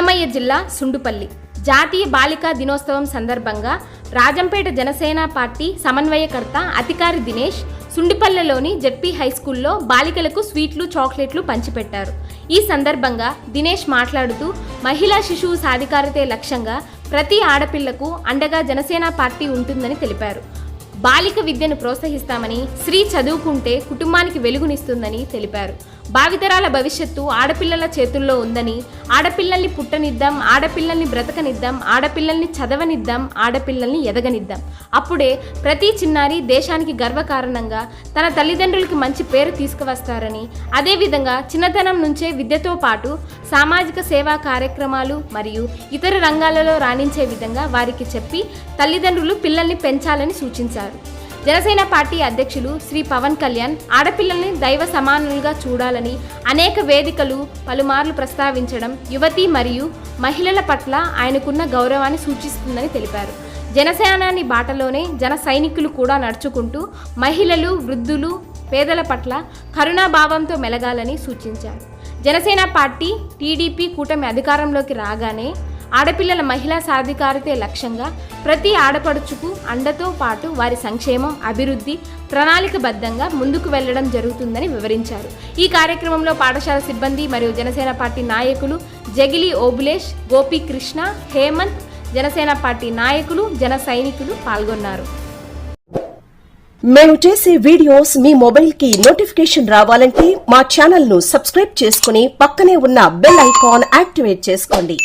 అన్నమయ్య జిల్లా సుండుపల్లి. జాతీయ బాలికా దినోత్సవం సందర్భంగా రాజంపేట జనసేన పార్టీ సమన్వయకర్త అధికారి దినేష్ సుండిపల్లెలోని జెడ్పీ హై స్కూల్లో బాలికలకు స్వీట్లు చాక్లెట్లు పంచిపెట్టారు. ఈ సందర్భంగా దినేష్ మాట్లాడుతూ మహిళా శిశువు సాధికారతే లక్ష్యంగా ప్రతి ఆడపిల్లకు అండగా జనసేన పార్టీ ఉంటుందని తెలిపారు. బాలిక విద్యను ప్రోత్సహిస్తామని స్త్రీ చదువుకుంటే కుటుంబానికి వెలుగునిస్తుందని తెలిపారు. భావితరాల భవిష్యత్తు ఆడపిల్లల చేతుల్లో ఉందని ఆడపిల్లల్ని పుట్టనిద్దాం ఆడపిల్లల్ని బ్రతకనిద్దాం ఆడపిల్లల్ని చదవనిద్దాం ఆడపిల్లల్ని ఎదగనిద్దాం. అప్పుడే ప్రతి చిన్నారి దేశానికి గర్వకారణంగా తన తల్లిదండ్రులకి మంచి పేరు తీసుకువస్తారని అదేవిధంగా చిన్నతనం నుంచే విద్యతో పాటు సామాజిక సేవా కార్యక్రమాలు మరియు ఇతర రంగాలలో రాణించే విధంగా వారికి చెప్పి తల్లిదండ్రులు పిల్లల్ని పెంచాలని సూచించారు. జనసేన పార్టీ అధ్యక్షులు శ్రీ పవన్ కళ్యాణ్ ఆడపిల్లల్ని దైవ సమానులుగా చూడాలని అనేక వేదికలు పలుమార్లు ప్రస్తావించడం యువతి మరియు మహిళల పట్ల ఆయనకున్న గౌరవాన్ని సూచిస్తుందని తెలిపారు. జనసేనాని బాటలోనే జన సైనికులు కూడా నడుచుకుంటూ మహిళలు వృద్ధులు పేదల పట్ల కరుణాభావంతో మెలగాలని సూచించారు. జనసేన పార్టీ టీడీపీ కూటమి అధికారంలోకి రాగానే ఆడపిల్లల మహిళా సాధికారితే లక్ష్యంగా ప్రతి ఆడపడుచుకు అండతో పాటు వారి సంక్షేమం అభివృద్ధి ప్రణాళికబద్ధంగా ముందుకు వెళ్ళడం జరుగుతుందని వివరించారు. ఈ కార్యక్రమంలో పాఠశాల సిబ్బంది మరియు జనసేన పార్టీ నాయకులు జగిలి ఓబులేష్ గోపీకృష్ణ హేమంత్ జనసేన పార్టీ నాయకులు జన సైనికులు పాల్గొన్నారు. మేము చేసే వీడియోస్ మీ మొబైల్కి నోటిఫికేషన్ రావాలంటే మా ఛానల్ను సబ్స్క్రైబ్ చేసుకుని పక్కనే ఉన్న బెల్ ఐకాన్ యాక్టివేట్ చేసుకోండి.